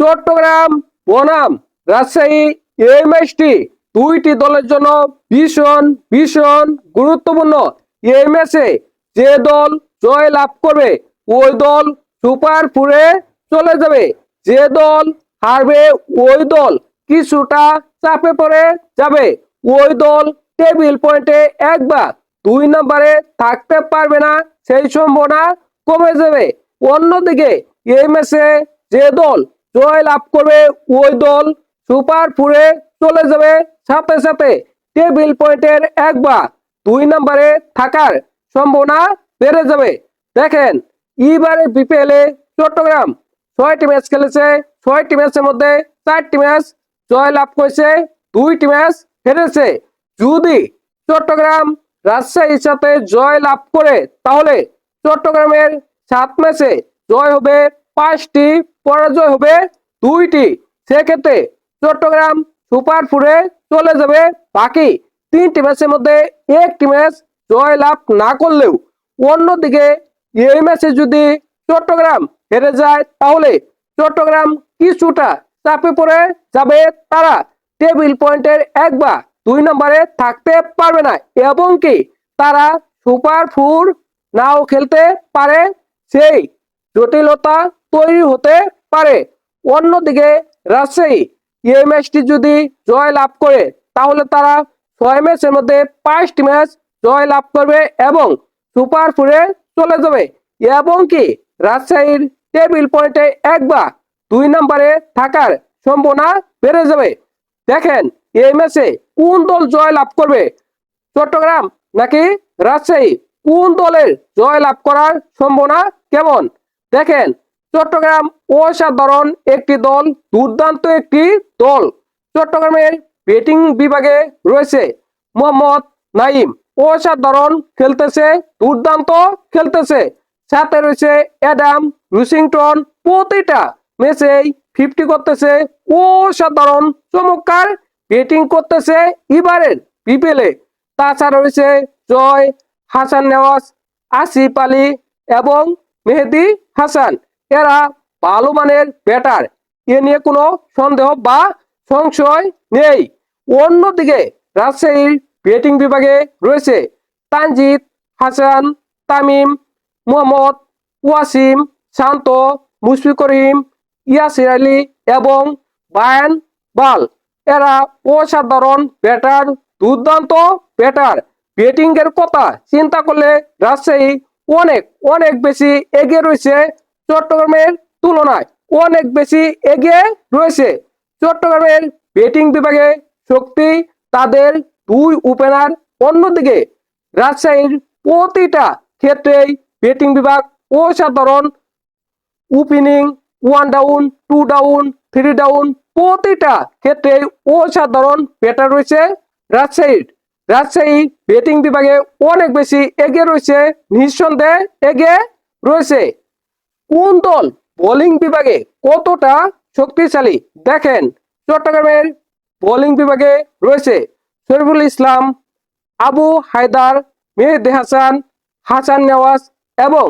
চট্টগ্রাম, বনাম, রাজশাহী এই ম্যাচটি দুইটি দলের জন্য ভীষণ ভীষণ গুরুত্বপূর্ণ। এই ম্যাচে যে দল জয় লাভ করবে, ওই দল সুপার ফোরে চলে যাবে। যে দল হারবে, ওই দল কিছুটা চাপে পড়ে যাবে। ওই দল টেবিল পয়েন্টে এক বা দুই নম্বরে থাকতে পারবে না, সেই সম্ভাবনা কমে যাবে। অন্যদিকে এই ম্যাচে যে দল জয় লাভ করবে। ওই দল সুপার ফোরে চলে যাবে সাথে সাথে। টেবিল পয়েন্টের এক বা দুই নম্বরে থাকার সম্ভাবনা বেড়ে যাবে। দেখেন, এবারে বিপিএল এ চট্টগ্রাম ছয়টি ম্যাচ খেলেছে। ছয়টি ম্যাচের মধ্যে চারটি ম্যাচ জয় লাভ করেছে, দুইটি ম্যাচ হেরেছে। যদি চট্টগ্রাম রাজশাহীর সাথে জয় লাভ করে, তাহলে চট্টগ্রামের সাত ম্যাচে জয় হবে পাঁচটি পরাজয় হবে, দুইটি। সেক্ষেত্রে চট্টগ্রাম সুপার ফোরে চলে যাবে। বাকি তিনটি ম্যাচের মধ্যে একটি ম্যাচ জয় লাভ না করলেও অন্যদিকে এই ম্যাচে যদি চট্টগ্রাম হেরে যায়, তাহলে চট্টগ্রাম কিছুটা চাপে পড়ে যাবে। তারা টেবিল পয়েন্টের এক বা দুই নম্বরে থাকতে পারবে না, এবং কি তারা সুপার ফোর নাও খেলতে পারে। সেই জটিলতা তৈরি হতে পারে। অন্যদিকে রাজশাহী এই ম্যাচটি যদি জয় লাভ করে, তাহলে তারা ছয় ম্যাচের মধ্যে পাঁচটি ম্যাচ জয় লাভ করবে এবং সুপার ফোরে চলে যাবে। এবং কি, রাজশাহীর টেবিল পয়েন্টে এক বা দুই নম্বরে থাকার সম্ভাবনা বেড়ে যাবে। দেখেন, এই ম্যাচে কোন দল জয় লাভ করবে? চট্টগ্রাম নাকি রাজশাহী? কোন দলের জয় লাভ করার সম্ভাবনা কেমন? দেখেন চট্টগ্রাম অসাধারণ একটি দল, দুর্দান্ত একটি দল। চট্টগ্রামের ব্যাটিং বিভাগে রয়েছে মোহাম্মদ নাইম অসাধারণ খেলতেছে, দুর্দান্ত খেলতেছে। সাথে রয়েছে অ্যাডাম রুসিংটন। প্রতিটা ম্যাচেই ফিফটি করতেছে। অসাধারণ চমৎকার ব্যাটিং করতেছে এবারের বিপিএলে। তাছাড়া রয়েছে জয় হাসান নেওয়াজ, আসিফ আলী এবং মেহেদি হাসান। এরা ভালো মানের ব্যাটার এ নিয়ে কোনো সন্দেহ বা সংশয় নেই। অন্যদিকে রাজশাহীর ব্যাটিং বিভাগে রয়েছে তানজিদ, হাসান, তামিম, মোহাম্মদ, ওয়াসিম, শান্ত, মুশফিকুর রহিম ইয়াসির আলী এবং বায়ান বাল। এরা অসাধারণ ব্যাটার দুর্দান্ত ব্যাটার ব্যাটিং এর কথা চিন্তা করলে রাজশাহী অনেক অনেক বেশি এগিয়ে রয়েছে চট্টগ্রামের তুলনায় অনেক বেশি এগিয়ে রয়েছে। চট্টগ্রামের ব্যাটিং বিভাগে শক্তি তাদের দুই ওপেনার অন্যদিকে রাজশাহীর প্রতিটা ক্ষেত্রেই ব্যাটিং বিভাগ অসাধারণ। Opening one down two down three down প্রতিটা ক্ষেত্রে অসাধারণ ব্যাটার রয়েছে রাজশাহীর। রাজশাহী ব্যাটিং বিভাগে অনেক বেশি এগিয়ে রয়েছে, নিঃসন্দেহে এগিয়ে রয়েছে। কোন দল বোলিং বিভাগে কতটা শক্তিশালী? দেখেন, চট্টগ্রামের বোলিং বিভাগে রয়েছে শরীফুল ইসলাম, আবু হায়দার মেহেদি হাসান হাসান নেওয়াজ এবং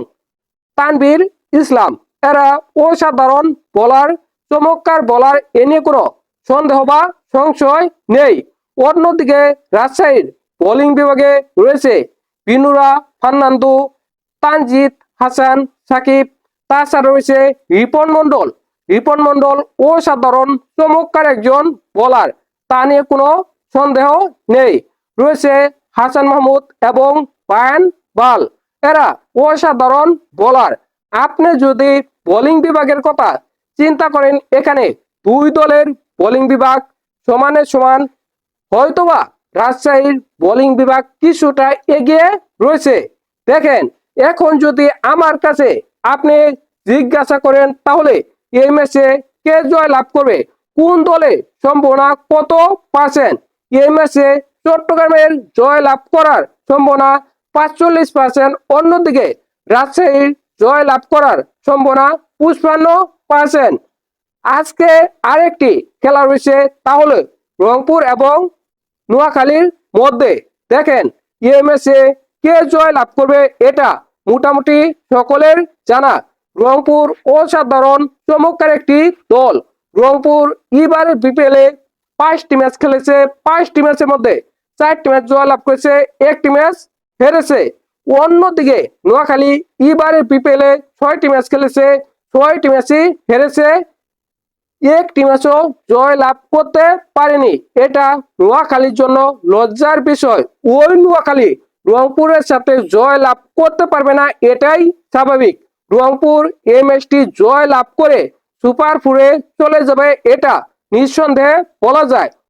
তানবীর ইসলাম। এরা অসাধারণ বলার চমৎকার বলার এ নিয়ে কোনো সন্দেহ বা সংশয় নেই। অন্যদিকে রাজশাহীর বোলিং বিভাগে রয়েছে বিনুরা ফার্নান্দো তানজিদ হাসান, সাকিব তাছাড়া রয়েছে রিপন মন্ডল রিপন মন্ডল অসাধারণ, চমৎকার একজন বোলার তা নিয়ে কোনো সন্দেহ নেই। রয়েছে হাসান মাহমুদ এবং বায়ান বাল। এরা অসাধারণ বোলার আপনি যদি বোলিং বিভাগের কথা চিন্তা করেন, এখানে দুই দলের বোলিং বিভাগ সমানে সমান। হয়তোবা রাজশাহীর বোলিং বিভাগ কিছুটা এগিয়ে রয়েছে। দেখেন, এখন যদি আমার কাছে আপনি জিজ্ঞাসা করেন, তাহলে এই ম্যাচে কে জয় লাভ করবে? কোন দলে সম্ভাবনা কত পার্সেন্ট এই ম্যাচে চট্টগ্রামের জয় লাভ করার সম্ভাবনা পাঁচচল্লিশ পার্সেন্ট অন্যদিকে রাজশাহীর জয় লাভ করার সম্ভাবনা পুষ্পান্ন পার্সেন্ট আজকে আরেকটি খেলা রয়েছে তাহলে রংপুর এবং নোয়াখালীর মধ্যে। দেখেন ইএমএসে কে জয় লাভ করবে, এটা মোটামুটি সকলের জানা। রংপুর অসাধারণ, চমৎকার একটি দল। রংপুর এবারের বিপিএলে পাঁচটি ম্যাচ খেলেছে, পাঁচটি ম্যাচের মধ্যে চারটি ম্যাচ জয়লাভ করেছে, একটি ম্যাচ হেরেছে। অন্যদিকে নোয়াখালী এবারের বিপিএলে ছয়টি ম্যাচ খেলেছে, ছয়টি ম্যাচই হেরেছে। একটি ম্যাচও জয় লাভ করতে পারেনি। এটা নোয়াখালীর জন্য লজ্জার বিষয়। ওই নোয়াখালী রংপুরের সাথে জয় লাভ করতে পারবে না, এটাই স্বাভাবিক। রংপুর এমএসটি জয় লাভ করে সুপার ফোরে চলে যাবে এটা। নিঃসন্দেহে বলা যায়